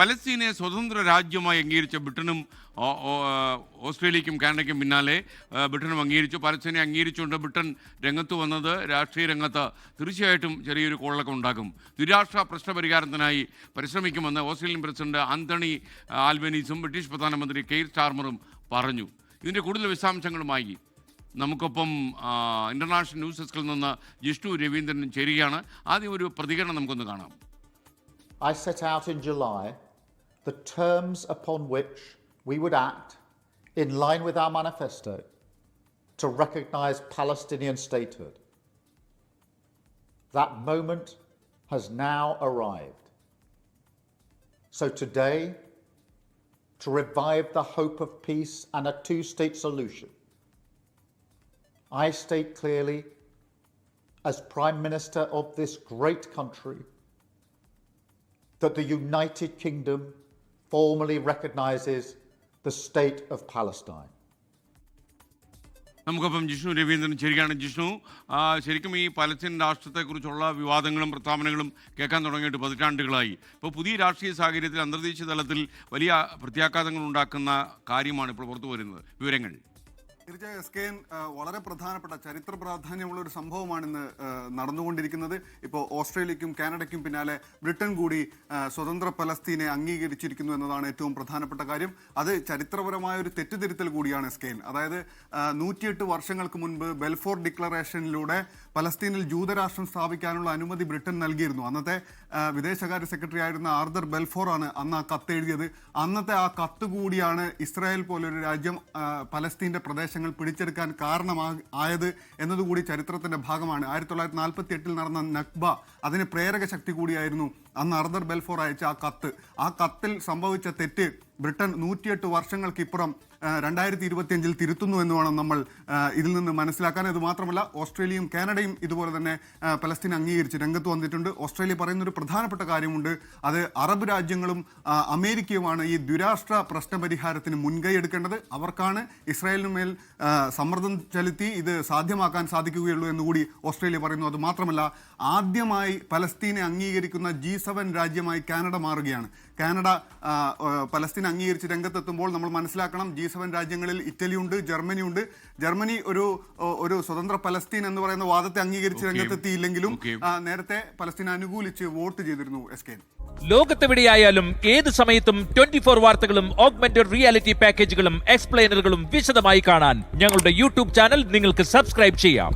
പലസ്തീനെ സ്വതന്ത്ര രാജ്യമായി അംഗീകരിച്ച ബ്രിട്ടനും ഓസ്ട്രേലിയക്കും കാനഡയ്ക്കും പിന്നാലെ ബ്രിട്ടനും അംഗീകരിച്ചു. പലസ്തീനെ അംഗീകരിച്ചുകൊണ്ട് ബ്രിട്ടൻ രംഗത്ത് വന്നത് രാഷ്ട്രീയ രംഗത്ത് തീർച്ചയായിട്ടും ചെറിയൊരു കോളൊക്കെ ഉണ്ടാക്കും. ദ്വിരാഷ്ട്ര പ്രശ്നപരിഹാരത്തിനായി പരിശ്രമിക്കുമെന്ന് ഓസ്ട്രേലിയൻ പ്രസിഡന്റ് ആന്റണി ആൽബനീസും ബ്രിട്ടീഷ് പ്രധാനമന്ത്രി കെയ്ർ സ്റ്റാർമറും പറഞ്ഞു. ഇതിന്റെ കൂടുതൽ വിശദാംശങ്ങളുമായി നമുക്കൊപ്പം ഇന്റർനാഷണൽ ന്യൂസ് ഡെസ്കിൽ നിന്ന് ജിഷ്ണു രവീന്ദ്രൻ ചേരുകയാണ്. ആദ്യം ഒരു പ്രതികരണം നമുക്കൊന്ന് കാണാം. I set out in July the terms upon which we would act in line with our manifesto to recognise Palestinian statehood. That moment has now arrived. So today, to revive the hope of peace and a two state solution, I state clearly, as Prime Minister of this great country, that the United Kingdom formally recognizes the state of Palestine. നമുക്കപ്പം Jishnu Raveendran ശരിയാണ് ജിഷ്ണു ശരിക്കും ഈ Palestine രാഷ്ട്രത്തെക്കുറിച്ചുള്ള വിവാദങ്ങളും പ്രസ്താവനകളും കേൾക്കാൻ തുടങ്ങിയിട്ട് പതിറ്റാണ്ടുകളായി. ഇപ്പോൾ പുതിയ രാഷ്ട്രീയ സാഹചര്യത്തിൽ അന്തർദേശീയ തലത്തിൽ വലിയ പ്രത്യാഘാതങ്ങൾ ഉണ്ടാക്കുന്ന കാര്യമാണ് ഇപ്പോൾ പുറത്തു വരുന്നത്. വിവരങ്ങൾ. തീർച്ചയായും എസ് കെ എൻ വളരെ പ്രധാനപ്പെട്ട ചരിത്ര പ്രാധാന്യമുള്ള ഒരു സംഭവമാണ് ഇന്ന് നടന്നുകൊണ്ടിരിക്കുന്നത്. ഇപ്പോൾ ഓസ്ട്രേലിയക്കും കാനഡയ്ക്കും പിന്നാലെ ബ്രിട്ടൻ കൂടി സ്വതന്ത്ര പലസ്തീനെ അംഗീകരിച്ചിരിക്കുന്നു എന്നതാണ് ഏറ്റവും പ്രധാനപ്പെട്ട കാര്യം. അത് ചരിത്രപരമായ ഒരു തെറ്റുതിരുത്തൽ കൂടിയാണ് എസ് കെ എൻ. അതായത് നൂറ്റിയെട്ട് വർഷങ്ങൾക്ക് മുൻപ് ബെൽഫോർ ഡിക്ലറേഷനിലൂടെ പലസ്തീനിൽ ജൂതരാഷ്ട്രം സ്ഥാപിക്കാനുള്ള അനുമതി ബ്രിട്ടൻ നൽകിയിരുന്നു. അന്നത്തെ വിദേശകാര്യ സെക്രട്ടറി ആയിരുന്ന ആർദർ ബെൽഫോർ ആണ് അന്ന് ആ കത്ത് എഴുതിയത് അന്നത്തെ ആ കത്ത് കൂടിയാണ് ഇസ്രായേൽ പോലൊരു രാജ്യം പലസ്തീന്റെ പലസ്തീന്റെ പ്രദേശങ്ങൾ പിടിച്ചെടുക്കാൻ കാരണമാ ആയത് എന്നതുകൂടി ചരിത്രത്തിന്റെ ഭാഗമാണ്. ആയിരത്തി തൊള്ളായിരത്തി നാൽപ്പത്തി എട്ടിൽ നടന്ന നക്ബ അതിന് പ്രേരക ശക്തി കൂടിയായിരുന്നു അന്ന് അർദർ ബെൽഫോർ അയച്ച ആ കത്ത്. ആ കത്തിൽ സംഭവിച്ച തെറ്റ് ബ്രിട്ടൻ നൂറ്റിയെട്ട് വർഷങ്ങൾക്കിപ്പുറം രണ്ടായിരത്തി ഇരുപത്തിയഞ്ചിൽ തിരുത്തുന്നു എന്ന് വേണം നമ്മൾ ഇതിൽ നിന്ന് മനസ്സിലാക്കാൻ. ഇത് മാത്രമല്ല ഓസ്ട്രേലിയയും കാനഡയും ഇതുപോലെ തന്നെ പലസ്തീൻ അംഗീകരിച്ച് രംഗത്ത് വന്നിട്ടുണ്ട്. ഓസ്ട്രേലിയ പറയുന്ന ഒരു പ്രധാനപ്പെട്ട കാര്യമുണ്ട്. അത് അറബ് രാജ്യങ്ങളും അമേരിക്കയുമാണ് ഈ ദുരാഷ്ട്ര പ്രശ്ന പരിഹാരത്തിന് മുൻകൈ എടുക്കേണ്ടത്. അവർക്കാണ് ഇസ്രായേലിന് മേൽ സമ്മർദ്ദം ചെലുത്തി ഇത് സാധ്യമാക്കാൻ സാധിക്കുകയുള്ളൂ എന്നുകൂടി ഓസ്ട്രേലിയ പറയുന്നു. അത് മാത്രമല്ല ആദ്യമായി പലസ്തീനെ അംഗീകരിക്കുന്ന ജി സെവൻ രാജ്യമായി കാനഡ മാറുകയാണ്. കാനഡ പലസ്തീൻ അംഗീകരിച്ച് രംഗത്തെത്തുമ്പോൾ നമ്മൾ മനസ്സിലാക്കണം ജി സെവൻ രാജ്യങ്ങളിൽ ഇറ്റലിയുണ്ട് ജർമ്മനിയുണ്ട്. ജർമ്മനി ഒരു ഒരു സ്വതന്ത്ര പലസ്തീൻ എന്ന് പറയുന്ന വാദത്തെ അംഗീകരിച്ച് രംഗത്തെത്തിയില്ലെങ്കിലും നേരത്തെ പലസ്തീൻ അനുകൂലിച്ച് വോട്ട് ചെയ്തിരുന്നു എസ് കെ ലോകത്തെവിടെയായാലും ഏത് സമയത്തും ട്വന്റി ഫോർ വാർത്തകളും ഓഗ്മെന്റഡ് റിയാലിറ്റി പാക്കേജുകളും എക്സ്പ്ലെയിനറുകളും വിശദമായി കാണാൻ ഞങ്ങളുടെ യൂട്യൂബ് ചാനൽ നിങ്ങൾക്ക് സബ്സ്ക്രൈബ് ചെയ്യാം.